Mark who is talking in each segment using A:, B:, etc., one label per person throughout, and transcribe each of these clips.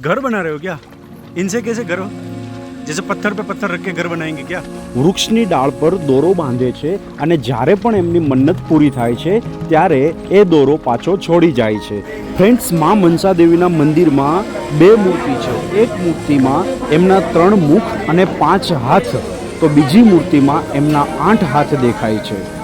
A: घर बना रहे हो क्या इनसे कैसे घर हो जैसे पत्थर पे पत्थर रख के घर बनाएंगे क्या
B: વૃક્ષની ડાળ પર દોરો બાંધે છે અને જ્યારે પણ એમની મન્નત પૂરી થાય છે ત્યારે એ દોરો પાછો છોડી જાય છે ફ્રેન્ડ્સ મા મનસા દેવીના મંદિરમાં બે મૂર્તિ છે એક મૂર્તિમાં એમના ત્રણ મુખ અને પાંચ હાથ તો બીજી મૂર્તિમાં એમના આઠ હાથ દેખાય છે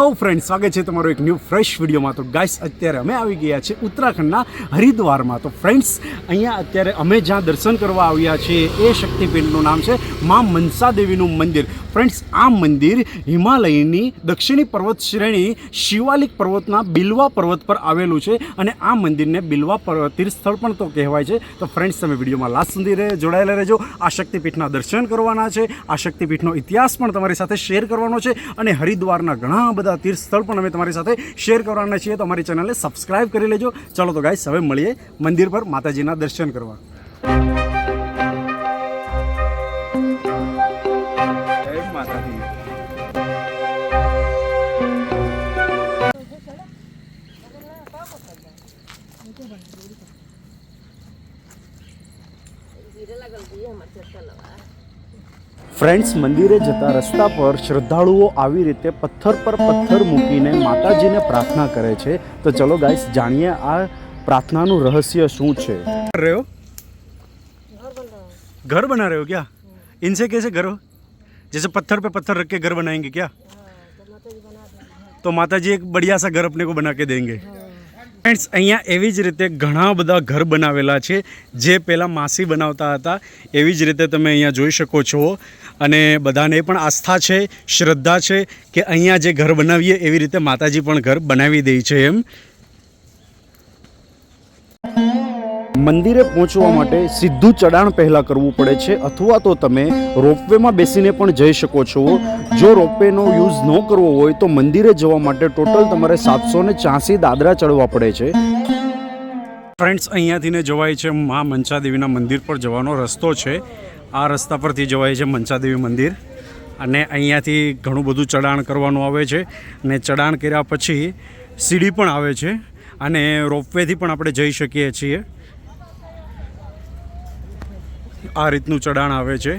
B: હેલો ફ્રેન્ડ સ્વાગત છે તમારો એક ન્યૂ ફ્રેશ વિડીયોમાં તો ગાઈસ અત્યારે અમે આવી ગયા છે ઉત્તરાખંડના હરિદ્વારમાં. તો ફ્રેન્ડ્સ અહીંયા અત્યારે અમે જ્યાં દર્શન કરવા આવ્યા છીએ, એ શક્તિપીઠનું નામ છે મા મનસા દેવીનું મંદિર. ફ્રેન્ડ્સ આ મંદિર હિમાલયની દક્ષિણી પર્વત શ્રેણી શિવાલિક પર્વતના બિલવા પર્વત પર આવેલું છે અને આ મંદિરને બિલવા પર્વત તીર્થસ્થળ પણ તો કહેવાય છે. તો ફ્રેન્ડ્સ તમે વિડીયોમાં લાસ્ટ સુધી જોડાયેલા રહેજો. આ શક્તિપીઠના દર્શન કરવાના છે. આ શક્તિપીઠનો ઇતિહાસ પણ તમારી સાથે શેર કરવાનો છે અને હરિદ્વારના ઘણા બધા તીર્થ સ્થળ પણ અમે તમારી સાથે શેર કરવાના છીએ. તો અમારી ચેનલને સબસ્ક્રાઈબ કરી લેજો. ચાલો તો ગાઈસ હવે મળીએ મંદિર પર માતાજીના દર્શન કરવા. જય માતાજી. ફ્રેન્ડ્સ મંદિરે જતા રસ્તા પર શ્રદ્ધાળુઓ આવી રીતે પથ્થર પર પથ્થર મૂકીને માતાજીને પ્રાર્થના કરે છે તો ચલો ગાઈસ જાણીએ આ પ્રાર્થનાનું રહસ્ય શું છે
A: कर रहे हो घर बना रहे हो क्या इनसे कैसे घर हो जैसे पत्थर पे पत्थर रख के घर बनाएंगे क्या तो माता जी एक बढ़िया सा घर अपने को बना के देंगे ફ્રેન્ડ્સ અહીંયા એવી જ રીતે ઘણા બધા ઘર બનાવેલા છે, જે પહેલાં માસી બનાવતા હતા. એવી જ રીતે તમે અહીંયા જોઈ શકો છો. અને બધાને પણ આસ્થા છે, શ્રદ્ધા છે કે અહીંયા જે ઘર બનાવીએ એવી રીતે માતાજી પણ ઘર બનાવી દે છે એમ. મંદિરે પહોંચવા માટે સીધું ચડાણ પહેલાં કરવું પડે છે, અથવા તો તમે રોપવેમાં બેસીને પણ જઈ શકો છો. જો રોપવેનો યુઝ ન કરવો હોય તો મંદિરે જવા માટે ટોટલ તમારે સાતસો ને ચાંસી દાદરા ચડવા પડે છે. ફ્રેન્ડ્સ અહીંયાથીને જવાય છે મા મંચાદેવીના મંદિર પર જવાનો રસ્તો છે. આ રસ્તા પરથી જવાય છે મંચાદેવી મંદિર. અને અહીંયાથી ઘણું બધું ચડાણ કરવાનું આવે છે. અને ચડાણ કર્યા પછી સીડી પણ આવે છે. અને રોપવેથી પણ આપણે જઈ શકીએ છીએ. આ રીતનું ચડાણ આવે છે.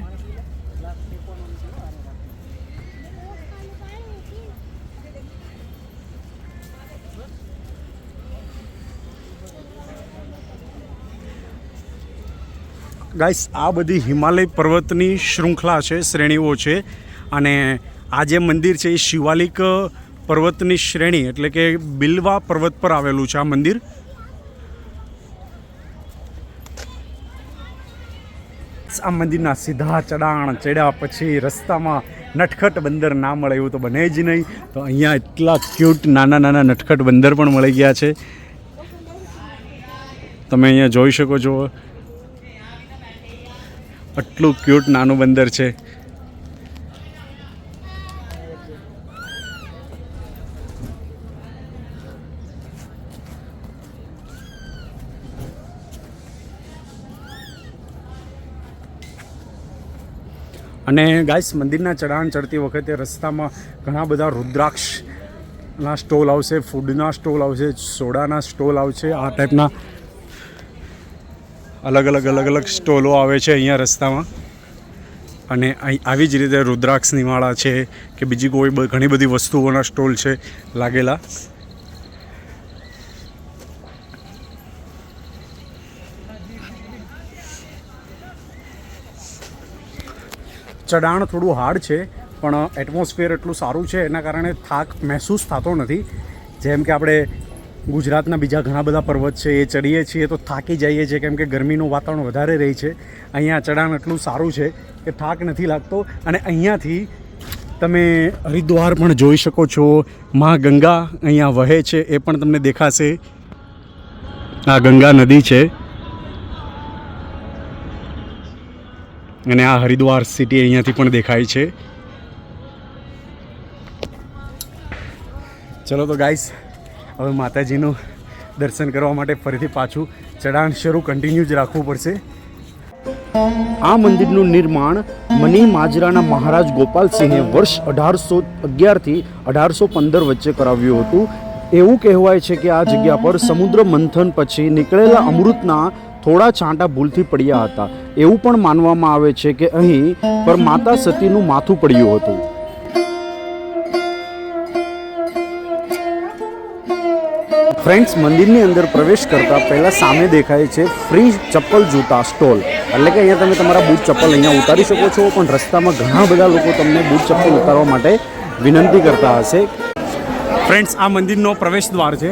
A: ગાઈસ, આ બધી હિમાલય પર્વતની શૃંખલા છે, શ્રેણીઓ છે. અને આ જે મંદિર છે એ શિવાલિક પર્વતની શ્રેણી, એટલે કે બિલવા પર્વત પર આવેલું છે આ મંદિર. આ મંદિરના સીધા ચડાણ ચડ્યા પછી રસ્તામાં નટખટ બંદર ના મળે એવું તો બને જ નહીં. તો અહીંયા એટલા ક્યુટ નાના નાના નટખટ બંદર પણ મળી ગયા છે. તમે અહીંયા જોઈ શકો છો. આટલું ક્યુટ નાનું બંદર છે. અને ગાઈસ, મંદિરના ચઢાણ ચડતી વખતે રસ્તામાં ઘણા બધા રુદ્રાક્ષના સ્ટોલ આવશે, ફૂડના સ્ટોલ આવશે, સોડાના સ્ટોલ આવશે. આ ટાઈપના અલગ અલગ અલગ અલગ સ્ટોલો આવે છે અહીંયા રસ્તામાં. અને આવી જ રીતે રુદ્રાક્ષની માળા છે કે બીજી કોઈ ઘણી બધી વસ્તુઓના સ્ટોલ છે લાગેલા. ચઢાણ થોડું હાર્ડ છે, પણ એટમોસ્ફિયર એટલું સારું છે, એના કારણે થાક મહેસૂસ થતો નથી. જેમ કે આપણે ગુજરાતના બીજા ઘણા બધા પર્વત છે, એ ચડીએ છીએ તો થાકી જઈએ છીએ, કેમ કે ગરમીનું વાતાવરણ વધારે રહી છે. અહીંયા ચઢાણ એટલું સારું છે કે થાક નથી લાગતો. અને અહીંયાથી તમે હરિદ્વાર પણ જોઈ શકો છો. મા ગંગા અહીંયા વહે છે, એ પણ તમને દેખાશે. આ ગંગા નદી છે. અને આ હરિદ્વાર સિટી અહીંયાથી પણ દેખાય છે. ચલો તો ગાઈસ હવે માતાજીનું દર્શન કરવા માટે ફરીથી પાછું ચઢાણ શરૂ કન્ટિન્યુ જ રાખવું પડશે. આ મંદિરનું નિર્માણ મની માજરાના મહારાજ ગોપાલસિંહે વર્ષ અઢારસો અગિયારથી અઢારસો પંદર વચ્ચે કરાવ્યું હતું. એવું કહેવાય છે કે આ જગ્યા પર સમુદ્ર મંથન પછી નીકળેલા અમૃતના થોડા છાંટા ભૂલથી પડ્યા હતા. એવું પણ માનવામાં આવે છે કે અહીં પર માતા સતીનું માથું પડ્યું હતું. ફ્રેન્ડ્સ મંદિરની અંદર પ્રવેશ કરતા પહેલાં સામે દેખાય છે ફ્રી ચપ્પલ જૂતા સ્ટોલ. એટલે કે અહીંયા તમે તમારા બૂટ ચપ્પલ અહીંયા ઉતારી શકો છો, પણ રસ્તામાં ઘણા બધા લોકો તમને બૂટ ચપ્પલ ઉતારવા માટે વિનંતી કરતા હશે. ફ્રેન્ડ્સ આ મંદિરનો પ્રવેશ દ્વાર છે.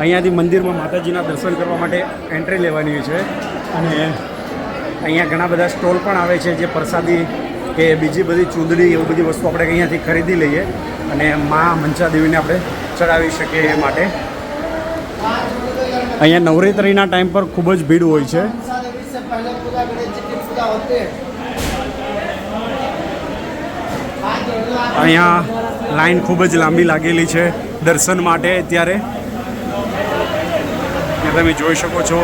A: અહીંયાથી મંદિરમાં માતાજીના દર્શન કરવા માટે એન્ટ્રી લેવાની છે. અને અહીંયા ઘણા બધા સ્ટોલ પણ આવે છે જે પ્રસાદી કે બીજી બધી ચૂંદડી એવી બધી વસ્તુ આપણે અહીંયાથી ખરીદી લઈએ. અને મા મનસાદેવીને આપણે ચડાવી શકીએ એ માટે. અહીંયા નવરાત્રીના ટાઈમ પર ખૂબ જ ભીડ હોય છે. અહીંયા લાઈન ખૂબ જ લાંબી લાગેલી છે દર્શન માટે ત્યારે તમે જોઈ શકો છો.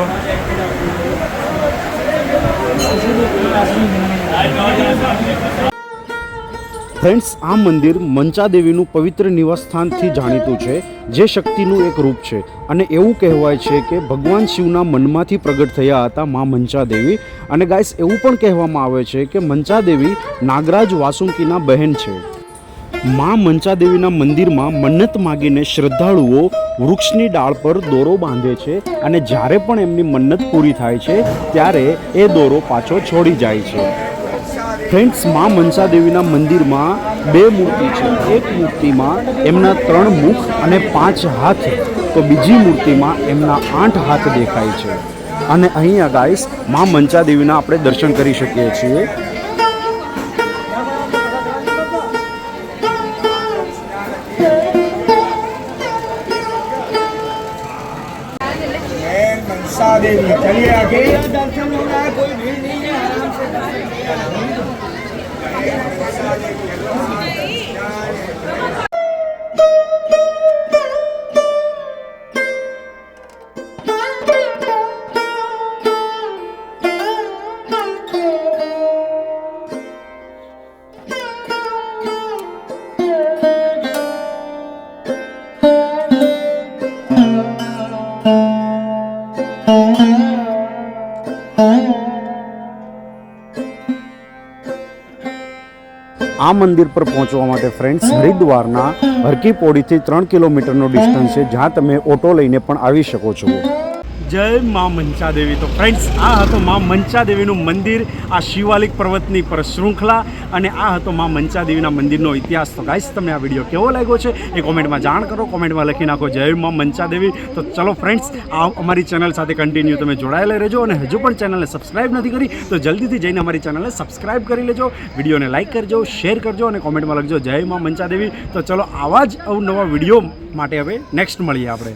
A: ફ્રેન્ડ્સ, આ મંદિર મંચાદેવીનું પવિત્ર નિવાસસ્થાનથી જાણીતું છે, જે શક્તિનું એક રૂપ છે. અને એવું કહેવાય છે કે ભગવાન શિવના મનમાંથી પ્રગટ થયા હતા મા મંચાદેવી. અને ગાઈસ, એવું પણ કહેવામાં આવે છે કે મંચાદેવી નાગરાજ વાસુંકીના બહેન છે. મા મંચાદેવીના મંદિરમાં મન્નત માગીને શ્રદ્ધાળુઓ વૃક્ષની ડાળ પર દોરો બાંધે છે અને જ્યારે પણ એમની મન્નત પૂરી થાય છે, ત્યારે એ દોરો પાછો છોડી જાય છે. ફ્રેન્ડ્સ મા મનસાદેવીના મંદિરમાં બે મૂર્તિ છે. એક મૂર્તિમાં એમના ત્રણ મુખ અને પાંચ હાથ. તો બીજી મૂર્તિમાં એમના આઠ હાથ દેખાય છે. અને અહીંયા ગાઈસ મા મંચાદેવીના આપણે દર્શન કરી શકીએ છીએ.
C: मनसा देवी चलिए आगे दर्शन हो रहा है कोई भीड़ नहीं है आराम से
A: આ મંદિર પર પહોંચવા માટે ફ્રેન્ડ્સ હરિદ્વારના હરકી પોડીથી ત્રણ કિલોમીટરનો ડિસ્ટન્સ છે, જ્યાં તમે ઓટો લઈને પણ આવી શકો છો. જય મા મંચાદેવી. તો ફ્રેન્ડ્સ આ હતો મા મંચાદેવીનું મંદિર, આ શિવાલિક પર્વતની પર શૃંખલા અને આ હતો મા મંચાદેવીના મંદિરનો ઇતિહાસ. તો ગાઈસ તમને આ વીડિયો કેવો લાગ્યો છે એ કોમેન્ટમાં જાણ કરો, કોમેન્ટમાં લખી નાખો જય મા મંચાદેવી. તો ચલો ફ્રેન્ડ્સ આ અમારી ચેનલ સાથે કન્ટિન્યુ તમે જોડાયેલા રહેજો અને હજુ પણ ચેનલને સબસ્ક્રાઇબ નથી કરી, તો જલ્દીથી જઈને અમારી ચેનલને સબસ્ક્રાઇબ કરી લેજો, વિડીયોને લાઇક કરજો શેર કરજો અને કોમેન્ટમાં લખજો જય મા મંચાદેવી. તો ચલો આવા જ અવનવા વીડિયો માટે હવે નેક્સ્ટ મળીએ આપણે.